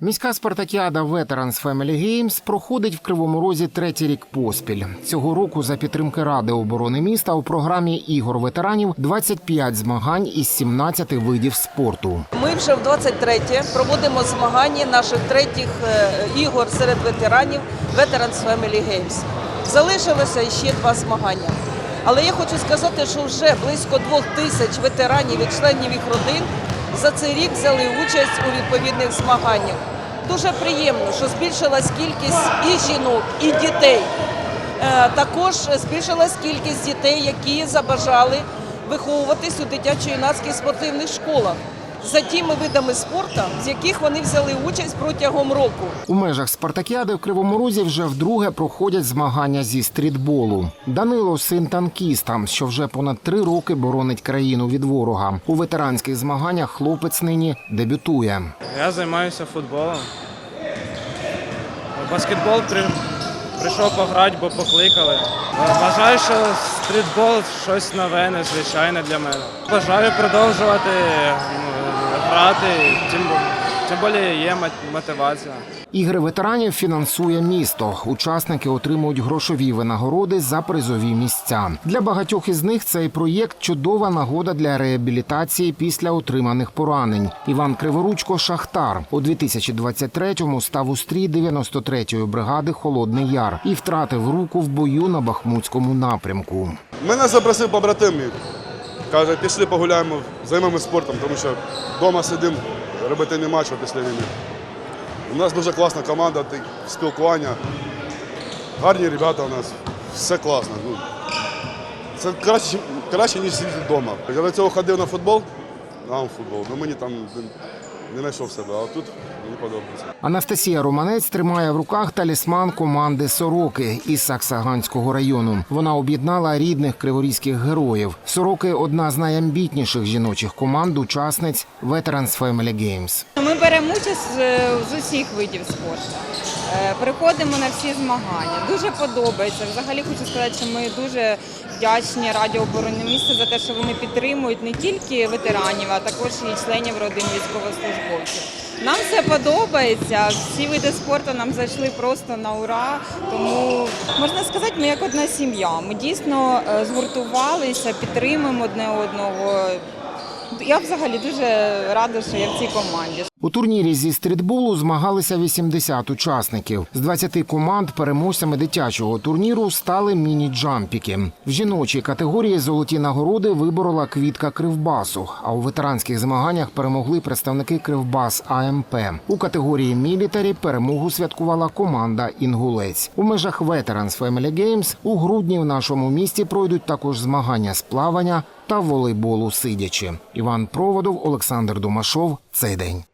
Міська спартакіада Veterans Family Games проходить в Кривому Розі третій рік поспіль. Цього року за підтримки Ради оборони міста у програмі ігор ветеранів 25 змагань із 17 видів спорту. Ми вже в 23-те проводимо змагання наших третіх е, ігор серед ветеранів Veterans Family Games. Залишилося ще два змагання. Але я хочу сказати, що вже близько двох тисяч ветеранів і членів їх родин за цей рік взяли участь у відповідних змаганнях. Дуже приємно, що збільшилась кількість і жінок, і дітей. Е, Також збільшилась кількість дітей, які забажали виховуватись у дитячо-юнацьких спортивних школах за тими видами спорту, з яких вони взяли участь протягом року. У межах спартакіади в Кривому Розі вже вдруге проходять змагання зі стрітболу. Данило син танкіста, що вже понад три роки боронить країну від ворога. У ветеранських змаганнях хлопець нині дебютує. Я займаюся футболом. Баскетбол прийшов пограти, бо покликали. Вважаю, що стрітбол щось нове, незвичайне для мене. Бажаю продовжувати грати, тим, тим більше є мотивація. Ігри ветеранів фінансує місто. Учасники отримують грошові винагороди за призові місця. Для багатьох із них цей проєкт чудова нагода для реабілітації після отриманих поранень. Іван Криворучко Шахтар у 2023-му став у стрій 93-ї бригади Холодний Яр і втратив руку в бою на Бахмутському напрямку. Мене запросив побратим мій. Каже, пішли погуляємо, займемося спортом, тому що вдома сидимо, робити нема чого після війни. У нас дуже класна команда, спілкування, гарні ребята у нас, все класно. Ну, це краще, краще ніж сидіти вдома. Я до цього ходив на футбол, на футбол, ну мені там не- знайшов себе, а тут подобається. Анастасія Романець тримає в руках талісман команди Сороки із Саксаганського району. Вона об'єднала рідних криворізьких героїв. Сороки одна з найамбітніших жіночих команд учасниць Veterans Family Games. Ми беремо участь з, з усіх видів спорту. Е, Приходимо на всі змагання. Дуже подобається. Взагалі хочу сказати, що ми дуже вдячні Раді оборони міста за те, що вони підтримують не тільки ветеранів, а також і членів родин військовослужбовців. Нам все подобається. Всі види спорту нам зайшли просто на ура. Тому можна сказати, ми як одна сім'я. Ми дійсно е, згуртувалися, підтримуємо одне одного. Я взагалі дуже рада, що я в цій команді. У турнірі зі стрітболу змагалися 80 учасників. З 20 команд переможцями дитячого турніру стали міні-джампіки. В жіночій категорії золоті нагороди виборола квітка Кривбасу. А у ветеранських змаганнях перемогли представники Кривбас АМП. У категорії мілітарі перемогу святкувала команда Інгулець. У межах Veterans Family Games у грудні в нашому місті пройдуть також змагання з плавання та волейболу сидячи. Іван Проводов, Олександр Домашов. Цей день.